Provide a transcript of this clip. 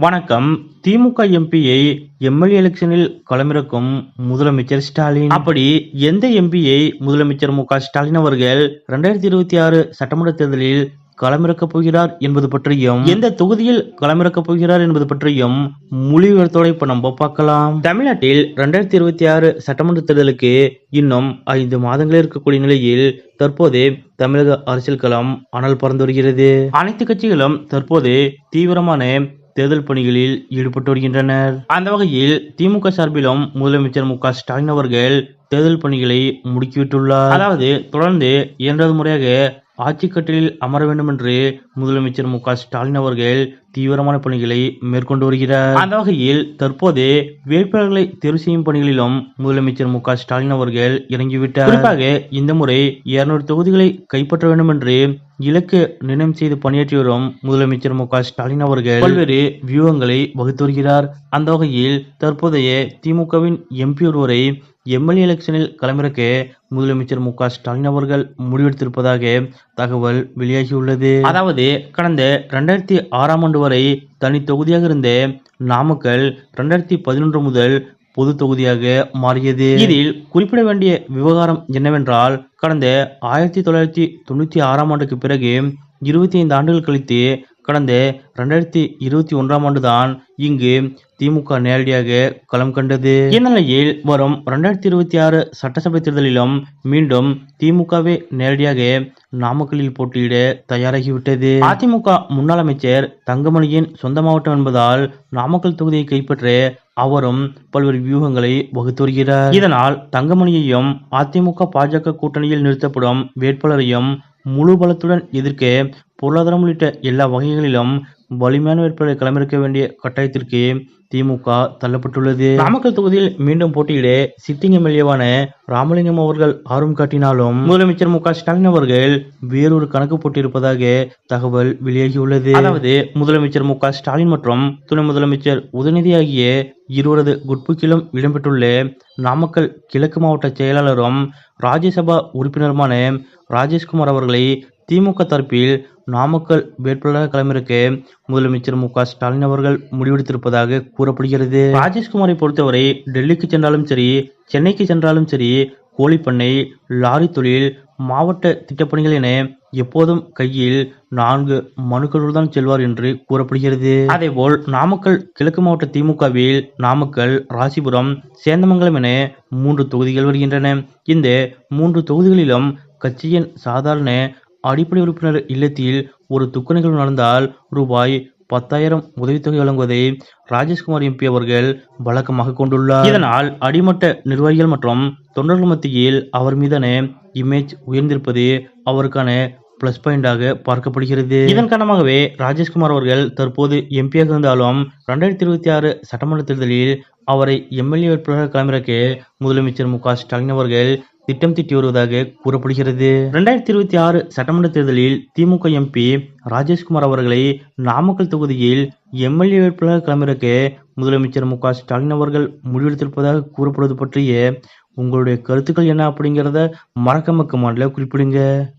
வணக்கம். திமுக எம்பியை எம்எல்ஏ எலெக்ஷனில் களமிறக்கும் முதலமைச்சர் ஸ்டாலின். அப்படி எந்த எம்பியை முதலமைச்சர் மு ஸ்டாலின் அவர்கள் இரண்டாயிரத்தி இருபத்தி ஆறு சட்டமன்ற தேர்தலில் களமிறக்கப் போகிறார் என்பது பற்றியும் எந்த தொகுதியில் களமிறக்கப் போகிறார் என்பது பற்றியும் முழு இப்ப நம்ம பார்க்கலாம். தமிழ்நாட்டில் இரண்டாயிரத்தி இருபத்தி ஆறு சட்டமன்ற தேர்தலுக்கு இன்னும் ஐந்து மாதங்களே இருக்கக்கூடிய நிலையில் தற்போது தமிழக அரசியல் களம் அனல் பறந்து வருகிறது. அனைத்து கட்சிகளும் தற்போது தீவிரமான தேர்தல் பணிகளில் ஈடுபட்டு வருகின்றனர். அந்த வகையில் திமுக சார்பிலும் முதலமைச்சர் மு க ஸ்டாலின் அவர்கள் தேர்தல் பணிகளை முடுக்கிவிட்டுள்ளார். அதாவது தொடர்ந்து இரண்டாவது முறையாக ஆட்சி கட்டிலில் அமர வேண்டும் என்று முதலமைச்சர் மு ஸ்டாலின் அவர்கள் தீவிரமான பணிகளை மேற்கொண்டு வருகிறார். அந்த வகையில் தற்போது வேட்பாளர்களை தேர்வு செய்யும் பணிகளிலும் முதலமைச்சர் மு ஸ்டாலின் அவர்கள் இறங்கிவிட்டார். குறிப்பாக இந்த முறை இருநூறு தொகுதிகளை கைப்பற்ற வேண்டும் என்று இலக்கு நிர்ணயம் செய்து பணியாற்றி வரும் முதலமைச்சர் மு ஸ்டாலின் அவர்கள் பல்வேறு வியூகங்களை வகுத்து வருகிறார். அந்த வகையில் தற்போதைய திமுகவின் எம்பி ஒருவரை எம்எல்ஏ எலெக்ஷனில் களமிறக்க முதலமைச்சர் மு க ஸ்டாலின் அவர்கள் முடிவெடுத்திருப்பதாக தகவல் வெளியாகியுள்ளது. அதாவது கடந்த இரண்டாயிரத்தி ஆறாம் ஆண்டு வரை தனி தொகுதியாக இருந்த நாமக்கல் இரண்டாயிரத்தி பதினொன்று முதல் பொது தொகுதியாக மாறியது. இதில் குறிப்பிட வேண்டிய விவகாரம் என்னவென்றால் கடந்த ஆயிரத்தி தொள்ளாயிரத்தி தொண்ணூத்தி ஆறாம் ஆண்டுக்கு பிறகு இருபத்தி ஐந்து ஆண்டுகள் கழித்து கடந்த இரண்டாயிரத்தி இருபத்தி ஒன்றாம் ஆண்டுதான் இங்கு திமுக நேரடியாக களம் கண்டது. இந்நிலையில் வரும் இரண்டாயிரத்தி இருபத்தி ஆறு சட்டசபை தேர்தலிலும் மீண்டும் திமுகவே நேரடியாக நாமக்கல்லில் போட்டியிட தயாராகிவிட்டது. அதிமுக முன்னாள் அமைச்சர் தங்கமணியின் சொந்த மாவட்டம் என்பதால் நாமக்கல் தொகுதியை கைப்பற்ற அவரும் பல்வேறு வியூகங்களை வகுத்து வருகிறார். இதனால் தங்கமணியையும் அதிமுக பாஜக கூட்டணியில் நிறுத்தப்படும் வேட்பாளரையும் முழு பலத்துடன் எதிர்க்க பொருளாதாரம் உள்ளிட்ட எல்லா வகைகளிலும் வலிமையான வேட்பாளரை களமிறக்க வேண்டிய கட்டாயத்திற்கு திமுக தள்ளப்பட்டுள்ளது. நாமக்கல் தொகுதியில் மீண்டும் போட்டியிட சிட்டிங் எம்எல்ஏவான ராமலிங்கம் அவர்கள் ஆர்வம் காட்டினாலும் முதலமைச்சர் மு க ஸ்டாலின் அவர்கள் வேறொரு கணக்கு போட்டிருப்பதாக தகவல் வெளியாகியுள்ளது. அதாவது முதலமைச்சர் மு க ஸ்டாலின் மற்றும் துணை முதலமைச்சர் உதயநிதி ஆகிய இருவரது குட்புக்கிலும் இடம்பெற்றுள்ள நாமக்கல் கிழக்கு மாவட்ட செயலாளரும் ராஜ்யசபா உறுப்பினருமான ராஜேஷ்குமார் அவர்களை திமுக தரப்பில் நாமக்கல் வேட்பாளராக களமிறக்க முதலமைச்சர் மு க ஸ்டாலின் அவர்கள் முடிவெடுத்திருப்பதாக கூறப்படுகிறது. ராஜேஷ்குமாரை பொறுத்தவரை டெல்லிக்கு சென்றாலும் சரி சென்னைக்கு சென்றாலும் சரி கோழிப்பண்ணை லாரி தொழில் மாவட்ட திட்டப்பணிகள் என எப்போதும் கையில் நான்கு மனுக்களுடன் தான் செல்வார் என்று கூறப்படுகிறது. அதேபோல் நாமக்கல் கிழக்கு மாவட்ட திமுகவில் நாமக்கல் ராசிபுரம் சேந்தமங்கலம் என மூன்று தொகுதிகள் வருகின்றன. இந்த மூன்று தொகுதிகளிலும் கட்சியின் சாதாரண அடிப்படை உறுப்பினர் இல்லத்தில் ஒரு துக்க நிகழ்வு நடந்தால் ரூபாய் பத்தாயிரம் உதவித்தொகை வழங்குவதை ராஜேஷ்குமார் எம்பி அவர்கள் வழக்கமாக கொண்டுள்ளார். இதனால் அடிமட்ட நிர்வாகிகள் மற்றும் தொண்டர்கள் மத்தியில் அவர் மீதான இமேஜ் உயர்ந்திருப்பது அவருக்கான பிளஸ் பாயிண்டாக பார்க்கப்படுகிறது. இதன் காரணமாகவே ராஜேஷ்குமார் அவர்கள் தற்போது எம்பியாக இருந்தாலும் ரெண்டாயிரத்தி இருபத்தி ஆறு சட்டமன்ற தேர்தலில் அவரை எம்எல்ஏ வேட்பாளராக களமிறக்க முதலமைச்சர் மு க ஸ்டாலின் அவர்கள் திட்டம் தீட்டி வருவதாக கூறப்படுகிறது. இரண்டாயிரத்தி இருபத்தி ஆறு சட்டமன்ற தேர்தலில் திமுக எம்பி ராஜேஷ்குமார் அவர்களை நாமக்கல் தொகுதியில் எம்எல்ஏ வேட்பாளராக களமிறக்க முதலமைச்சர் மு க ஸ்டாலின் அவர்கள் முடிவெடுத்திருப்பதாக கூறப்படுவது பற்றிய உங்களுடைய கருத்துக்கள் என்ன அப்படிங்கிறத மறக்காம கமெண்ட்ல குறிப்பிடுங்க.